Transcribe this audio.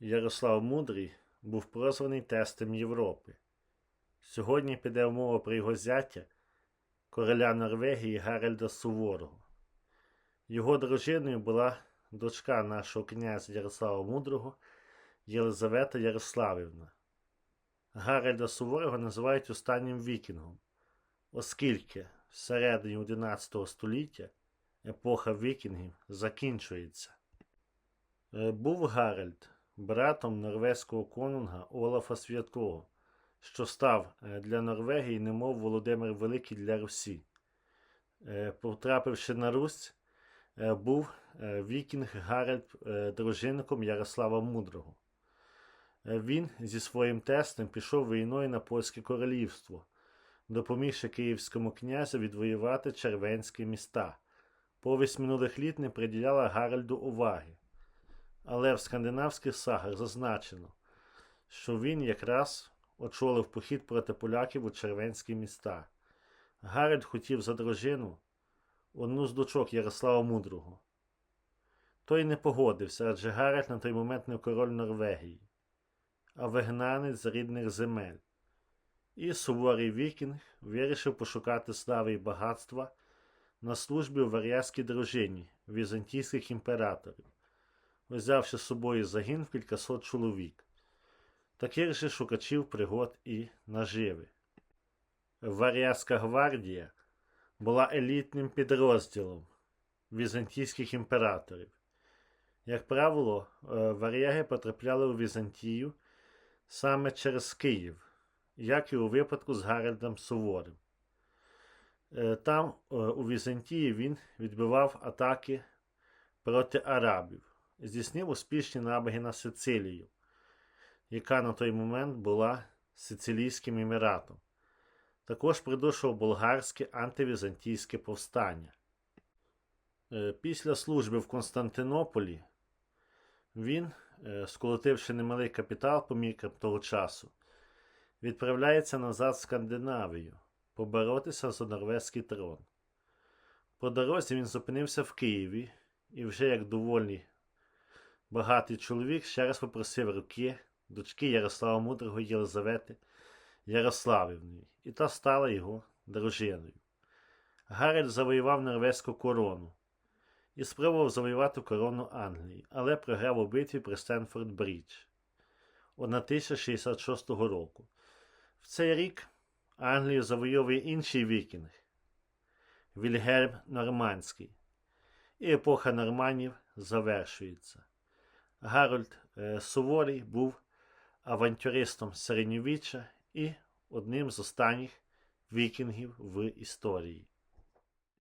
Ярослав Мудрий був прозваний тестем Європи. Сьогодні піде мова про його зятя, короля Норвегії Гаральда Суворого. Його дружиною була дочка нашого князя Ярослава Мудрого Єлизавета Ярославівна. Гаральда Суворого називають останнім вікінгом, оскільки всередині XI століття епоха вікінгів закінчується. Е, Був Гаральд братом норвезького конунга Олафа Святого, що став е, для Норвегії немов Володимир Великий для Русі. Е, Потрапивши на Русь, е, був вікінг Гаральд дружинником Ярослава Мудрого. Він зі своїм тестем пішов війною на польське королівство, допомігши київському князю відвоювати червенські міста. Повість минулих літ не приділяла Гаральду уваги. Але в скандинавських сагах зазначено, що він якраз очолив похід проти поляків у червенські міста. Гаральд хотів за дружину одну з дочок Ярослава Мудрого. Той не погодився, адже Гаральд на той момент не король Норвегії, а вигнанець з рідних земель. І суворий вікінг вирішив пошукати слави і багатства на службі у варязькій дружині візантійських імператорів взявши з собою загін в кількасот чоловік, таких же шукачів пригод і наживи. Варязька гвардія була елітним підрозділом візантійських імператорів. Як правило, е, варяги потрапляли у Візантію саме через Київ, як і у випадку з Гаральдом Суворим. Е, Там, е, у Візантії, він відбивав атаки проти арабів здійснив успішні набіги на Сицилію, яка на той момент була Сицилійським еміратом. Також придушував болгарське антивізантійське повстання. Е, Після служби в Константинополі він, е, сколотивши немалий капітал по міркам того часу, відправляється назад в Скандинавію поборотися за норвезький трон. По дорозі він зупинився в Києві і вже як довольний багатий чоловік ще раз попросив руки дочки Ярослава Мудрого Єлизавети Ярославівної, і та стала його дружиною. Гаральд завоював норвезьку корону і спробував завоювати корону Англії, але програв у битві при Стенфорд Брідж 1066 року. В цей рік Англію завойовує інший вікінг Вільгельм Нормандський, і епоха норманів завершується. Гарольд Суворій був авантюристом середньовіччя і одним з останніх вікінгів в історії.